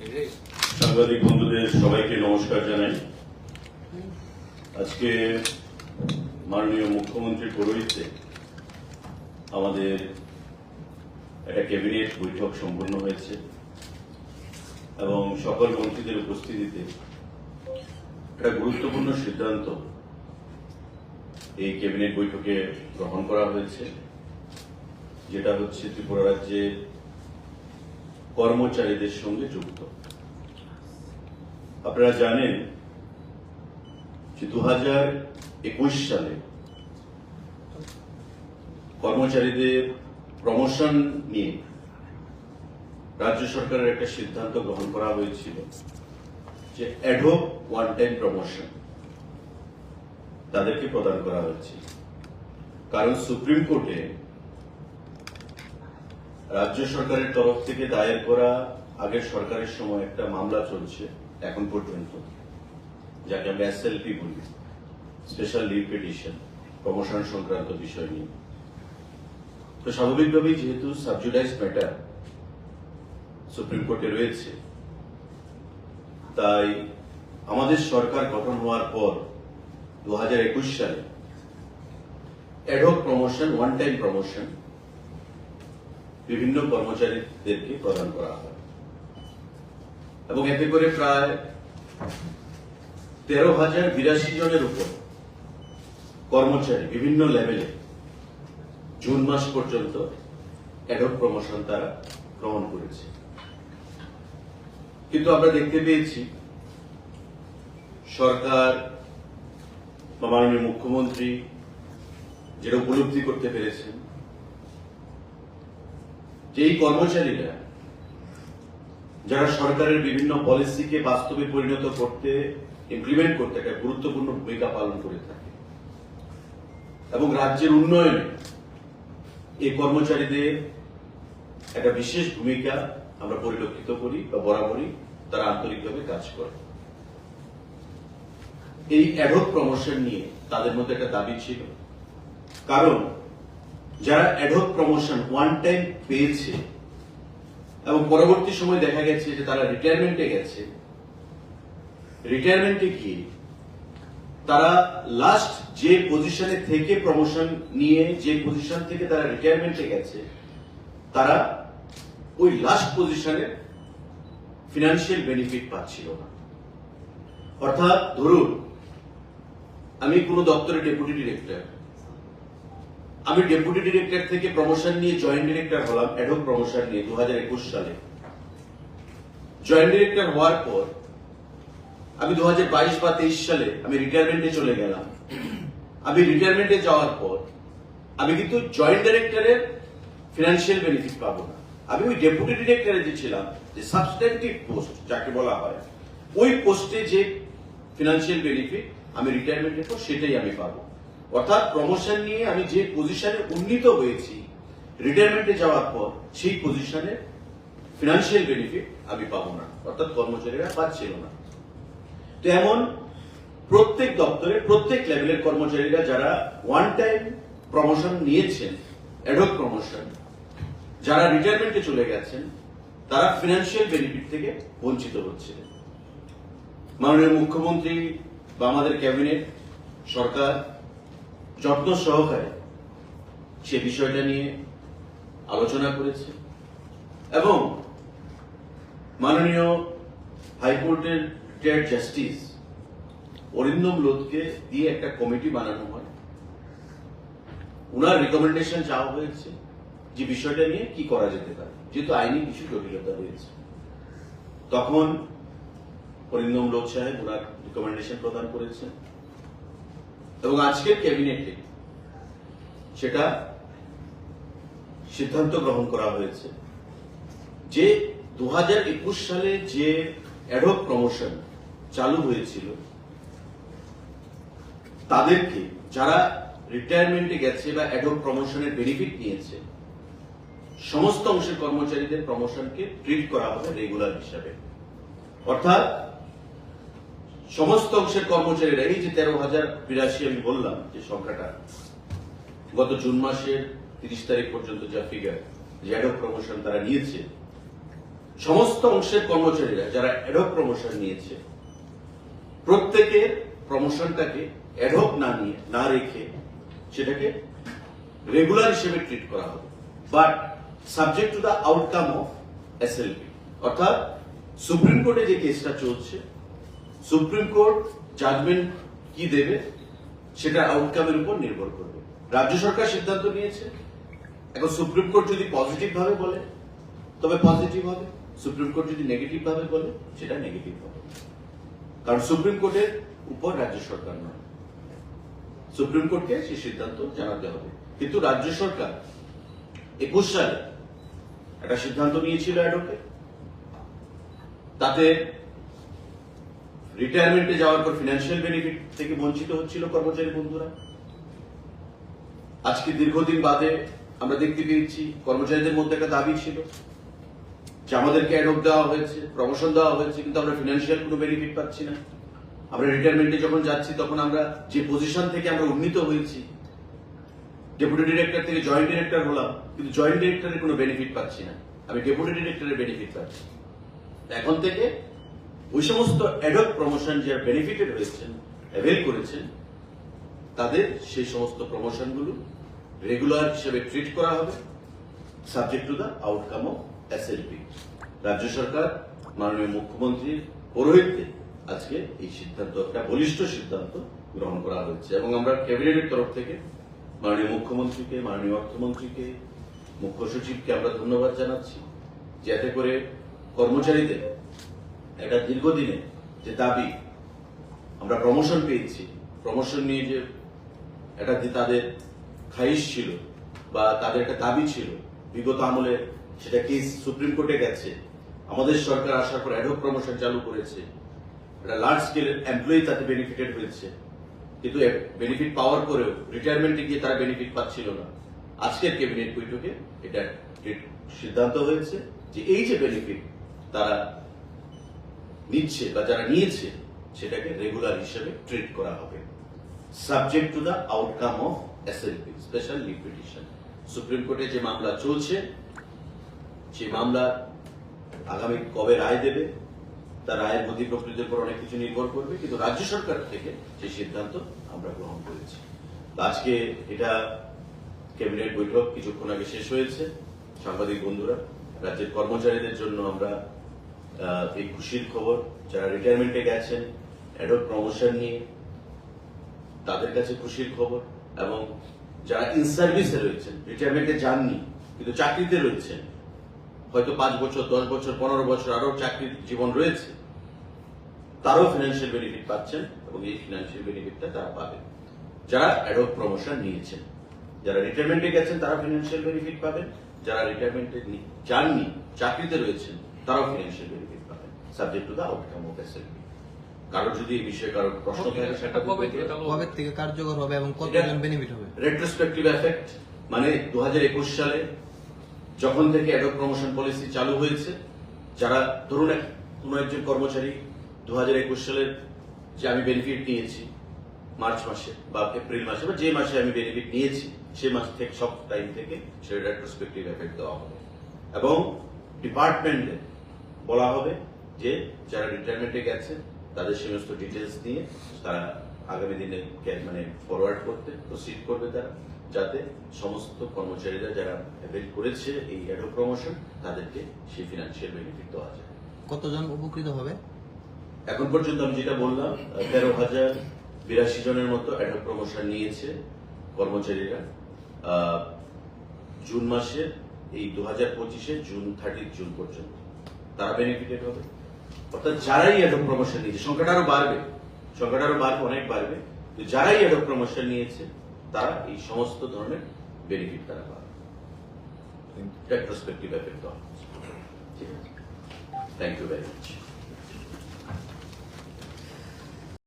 সাংবাদিক বন্ধুদের সবাইকে নমস্কার জানাই। আজকে মাননীয় মুখ্যমন্ত্রীর পৌরহিত্যে আমাদের একটা ক্যাবিনেট বৈঠক সম্পন্ন হয়েছে এবং সকল মন্ত্রীদের উপস্থিতিতে একটা গুরুত্বপূর্ণ সিদ্ধান্ত এই ক্যাবিনেট বৈঠকে গ্রহণ করা হয়েছে, যেটা হচ্ছে ত্রিপুরা রাজ্যের কর্মচারীদের সঙ্গে যুক্ত। আপনারা জানেন যে দু হাজার একুশ সালে কর্মচারীদের প্রমোশন নিয়ে রাজ্য সরকারের একটা সিদ্ধান্ত গ্রহণ করা হয়েছিল যে অ্যাডোপ ওয়ান টাইম প্রমোশন তাদেরকে প্রদান করা হয়েছে। কারণ সুপ্রিম কোর্টে রাজ্য সরকারের তরফ থেকে দায়ের করা আগের সরকারের সময় একটা মামলা চলছে, এখন পর্যন্ত, যাকে আমরা এসএলপি বলি স্পেশাল লিভ পিটিশন প্রমোশন সংক্রান্ত বিষয় নিয়ে। তো স্বাভাবিকভাবেই যেহেতু সাবজুডাইজ ম্যাটার সুপ্রিম কোর্টে রয়েছে, তাই আমাদের সরকার গঠন হওয়ার পর দু হাজার একুশ সালে ad hoc promotion one time promotion বিভিন্ন কর্মচারীদেরকে প্রদান করা হয়। এবং এতে করে প্রায় তেরো হাজার বিরাশি জনের উপর কর্মচারী বিভিন্ন লেভেলে জুন মাস পর্যন্ত অ্যাডক প্রমোশন তারা গ্রহণ করেছে। কিন্তু আমরা দেখতে পেয়েছি, সরকার বা মাননীয় মুখ্যমন্ত্রী যেটা উপলব্ধি করতে পেরেছেন যে এই কর্মচারীরা যারা সরকারের বিভিন্ন পলিসিকে বাস্তবে পরিণত করতে ইমপ্লিমেন্ট করতে একটা গুরুত্বপূর্ণ ভূমিকা পালন করে থাকে এবং রাজ্যের উন্নয়নে এই কর্মচারীদের একটা বিশেষ ভূমিকা আমরা পরিলক্ষিত করি বা বরাবরই তারা আন্তরিকভাবে কাজ করে। এই অ্যাডক প্রমোশন নিয়ে তাদের মধ্যে একটা দাবি ছিল। কারণ যারা অ্যাডহক প্রমোশন ওয়ান টাইম পেয়েছে, এবং পরবর্তী সময় দেখা গেছে যে তারা রিটায়ারমেন্টে গেছে রিটায়ারমেন্টে গিয়ে তারা লাস্ট যে পজিশনে থেকে প্রমোশন নিয়ে, যে পজিশন থেকে তারা রিটায়ারমেন্টে গেছে, তারা ওই লাস্ট পজিশনে ফিনান্সিয়াল বেনিফিট পাচ্ছিল না। অর্থাৎ ধরুন, আমি কোনো দপ্তরের ডেপুটি ডিরেক্টর আমি ডেপুটি ডিরেক্টর থেকে প্রমোশন নিয়ে জয়েন্ট ডিরেক্টর হলাম অ্যাডক প্রমোশন নিয়ে দু সালে। জয়েন্ট ডিরেক্টর হওয়ার পর আমি দু হাজার বাইশ বা তেইশ সালে আমি রিটায়ারমেন্টে চলে গেলাম। আমি রিটায়ারমেন্টে যাওয়ার পর আমি কিন্তু জয়েন্ট ডিরেক্টরের ফিনান্সিয়াল বেনিফিট পাবো না। আমি ওই ডেপুটি ডিরেক্টরে যে ছিলাম, যে সাবস্টেন্টিভ পোস্ট যাকে বলা হয়, ওই পোস্টে যে ফিনান্সিয়াল বেনিফিট আমি রিটায়ারমেন্টের পর সেটাই আমি পাবো। অর্থাৎ প্রমোশন নিয়ে আমি যে পজিশনে উন্নীত হয়েছি রিটায়ারমেন্টে যাওয়ার পর, সেই পজিশনে ফিনান্সিয়াল বেনিফিট আমি পাবো না। অর্থাৎ কর্মচারীরা পাচ্ছিল না। তো এমন প্রত্যেক দপ্তরে, প্রত্যেক লেভেলের কর্মচারীরা যারা ওয়ান টাইম প্রমোশন নিয়েছেন অ্যাডক প্রমোশন যারা রিটায়ারমেন্টে চলে গেছেন, তারা ফিনান্সিয়াল বেনিফিট থেকে বঞ্চিত হচ্ছিলেন মাননীয় মুখ্যমন্ত্রী বা আমাদের ক্যাবিনেট সরকার যত্ন সহকারে সে বিষয়টা নিয়ে আলোচনা করেছে এবং মাননীয় হাইকোর্টের রিটায়ার্ড জাস্টিস অরিন্দম লোধকে দিয়ে একটা কমিটি বানানো হয়। ওনার রিকমেন্ডেশন চাওয়া হয়েছে, যে বিষয়টা নিয়ে কি করা যেতে পারে, যেহেতু আইনি কিছু জটিলতা রয়েছে। তখন অরিন্দম লোক সাহেব ওনার রিকমেন্ডেশন প্রদান করেছেন। এবং আজকের ক্যাবিনেটে সেটা সিদ্ধান্ত গ্রহণ করা হয়েছে যে দু সালে যে অ্যাডক প্রমোশন চালু হয়েছিল, তাদেরকে যারা রিটায়ারমেন্টে গেছে বা অ্যাডক প্রমোশনের বেনিফিট নিয়েছে, সমস্ত অংশের কর্মচারীদের প্রমোশনকে ট্রিট করা হবে রেগুলার হিসাবে। অর্থাৎ সমস্ত অংশের কর্মচারীরা, এই যে তেরো হাজার বিরাশি আমি বললাম যে সংখ্যাটা, গত জুন মাসের তিরিশ তারিখ পর্যন্ত যা ফিগার যে অ্যাডক প্রমোশন তারা নিয়েছে, সমস্ত অংশের কর্মচারীরা যারা অ্যাডক প্রমোশন নিয়েছে, প্রত্যেকের প্রমোশনটাকে অ্যাডক না নিয়ে, না রেখে সেটাকে রেগুলার হিসেবে ট্রিট করা হবে। But subject to the outcome of SLP অর্থাৎ সুপ্রিম কোর্টে যে কেসটা চলছে সুপ্রিম কোর্ট জাজমেন্ট কি দেবে? সেটা আউটকামের উপর নির্ভর করবে। রাজ্য সরকার সিদ্ধান্ত নিয়েছে। এখন সুপ্রিম কোর্ট যদি পজিটিভ ভাবে বলে, তবে পজিটিভ হবে। সুপ্রিম কোর্ট যদি নেগেটিভ ভাবে বলে, সেটা নেগেটিভ হবে। কারণ সুপ্রিম কোর্টের উপর রাজ্য সরকার নয়। সুপ্রিম কোর্টকে সেই সিদ্ধান্ত জানাতে হবে। কিন্তু রাজ্য সরকার একুশ সালে একটা সিদ্ধান্ত নিয়েছিল অ্যাডোকে তাতে রিটায়ারমেন্টে যাওয়ার পর ফিনান্সিয়াল বেনিফিট থেকে বঞ্চিত হচ্ছিল কর্মচারী বন্ধুরা। আজকে দীর্ঘদিন বাদে আমরা দেখতে পেয়েছি, কর্মচারীদের মধ্যে একটা দাবি ছিল যে আমাদেরকে অ্যাডপ দেওয়া হয়েছে প্রমোশন দেওয়া হয়েছে, কিন্তু আমরা ফিনান্সিয়াল কোনো বেনিফিট পাচ্ছি না। আমরা রিটায়ারমেন্টে যখন যাচ্ছি, তখন আমরা যে পজিশন থেকে আমরা উন্নীত হয়েছি ডেপুটি ডিরেক্টর থেকে জয়েন্ট ডিরেক্টর হলাম, কিন্তু জয়েন্ট ডিরেক্টরের কোনো বেনিফিট পাচ্ছি না। আমি ডেপুটি ডিরেক্টরের বেনিফিট পাচ্ছি। এখন থেকে ওই সমস্ত অ্যাডক প্রমোশন যারা বেনিফিটেড হয়েছেন অ্যাভেল করেছেন, তাদের সেই সমস্ত প্রমোশনগুলো রেগুলার হিসেবে ট্রিট করা হবে subject to the outcome of SLP রাজ্য সরকার, মাননীয় মুখ্যমন্ত্রীর পৌরোহিত্যে আজকে এই সিদ্ধান্ত, একটা বলিষ্ঠ সিদ্ধান্ত গ্রহণ করা হয়েছে। এবং আমরা ক্যাবিনেটের তরফ থেকে মাননীয় মুখ্যমন্ত্রীকে, মাননীয় অর্থমন্ত্রীকে, মুখ্য সচিবকে আমরা ধন্যবাদ জানাচ্ছি, যাতে করে কর্মচারীদের একটা দীর্ঘদিনে যে দাবি, আমরা প্রমোশন পেয়েছি। প্রমোশন নিয়ে যে একটা যে তাদের খাইশ ছিল বা তাদের একটা দাবি ছিল, বিগত আমলে সেটা কেস সুপ্রিম কোর্টে গেছে। আমাদের সরকার আসার পর অ্যাডক প্রমোশন চালু করেছে। একটা লার্জ স্কেলের এমপ্লয়ি তাতে বেনিফিটেড হয়েছে। কিন্তু বেনিফিট পাওয়ার পরেও রিটায়ারমেন্টে গিয়ে তারা বেনিফিট পাচ্ছিল না। আজকের ক্যাবিনেট বৈঠকে এটা সিদ্ধান্ত হয়েছে যে এই যে বেনিফিট তারা নিচ্ছে বা যারা নিয়েছে, সেটাকে রেগুলার হিসেবে ট্রিট করা হবে। Subject to the outcome of SLP special leave petition supreme কোর্টে যে মামলা চলছে, সেই মামলা আগামী কবে রায় দেবে, তার রায়ের গতি প্রকৃতির উপর অনেক কিছু নির্ভর করবে, কিন্তু রাজ্য সরকার থেকে সেই সিদ্ধান্ত আমরা গ্রহণ করেছি। আজকে এটা ক্যাবিনেট বৈঠক কিছুক্ষণ আগে শেষ হয়েছে। সাংবাদিক বন্ধুরা, রাজ্যের কর্মচারীদের জন্য আমরা এই খুশির খবর, যারা রিটায়ারমেন্টে গেছেন অ্যাডক প্রমোশন নিয়ে, তাদের কাছে খুশির খবর এবং যারা ইন সার্ভিসে রয়েছেন রিটায়ারমেন্টে যাননি, কিন্তু চাকরিতে রয়েছেন, হয়তো পাঁচ বছর, দশ বছর, পনেরো বছর আরও চাকরির জীবন রয়েছে, তারাও ফিনান্সিয়াল বেনিফিট পাচ্ছেন এবং এই ফিনান্সিয়াল বেনিফিটটা তারা পাবেন। যারা অ্যাডক প্রমোশন নিয়েছেন, যারা রিটায়ারমেন্টে গেছেন, তারা ফিনান্সিয়াল বেনিফিট পাবেন, যারা রিটায়ারমেন্টে যাননি, চাকরিতে রয়েছেন তারাও ফিনান্সিয়াল বেনিফিট পাবেন subject to the outcome of SLP কারও যদি এই বিষয়ে কারও প্রশ্ন থাকে সেটা কবে। কবে হবে? থেকে কার্যকর হবে এবং কতজন বেনিফিট হবে? রেট্রোস্পেক্টিভ এফেক্ট মানে দু হাজার একুশ সালে যখন থেকে অ্যাডক প্রমোশন পলিসি চালু হয়েছে যারা ধরুন এক কোনো একজন কর্মচারী দু হাজার একুশ সালের যে আমি বেনিফিট নিয়েছি মার্চ মাসে বা এপ্রিল মাসে বা যে মাসে আমি বেনিফিট নিয়েছি সে মাস থেকে সব টাইম থেকে সে রেট্রোস্পেক্টিভ এফেক্ট দেওয়া হবে। এবং ডিপার্টমেন্টে বলা হবে যে যারা রিটায়ারমেন্টে গেছে তাদের সমস্ত ডিটেলস নিয়ে তারা আগামী দিনে মানে ফরওয়ার্ড করতে প্রসিড করবে তারা যাতে সমস্ত কর্মচারীরা যারা অ্যাভেল করেছে এই অ্যাডো প্রমোশন তাদেরকে সেই ফিনান্সিয়াল বেনিফিট দেওয়া যায়। কতজন উপকৃত হবে? এখন পর্যন্ত আমি যেটা বললাম তেরো হাজার বিরাশি জনের মতো অ্যাডো প্রমোশন নিয়েছে কর্মচারীরা। জুন মাসে এই দু হাজার পঁচিশে জুন থার্টি জুন পর্যন্ত। তারা বেনিফিটেড হবে অর্থাৎ যারাই অ্যাডো প্রমোশন নিয়েছে, সংখ্যাটা আরও বাড়বে, সংখ্যাটা আরও বাড়বে অনেক বাড়বে। তো যারাই অ্যাডো প্রমোশন নিয়েছে, তারা এই সমস্ত ধরনের বেনিফিট তারা পাবে। ঠিক আছে? Thank you very much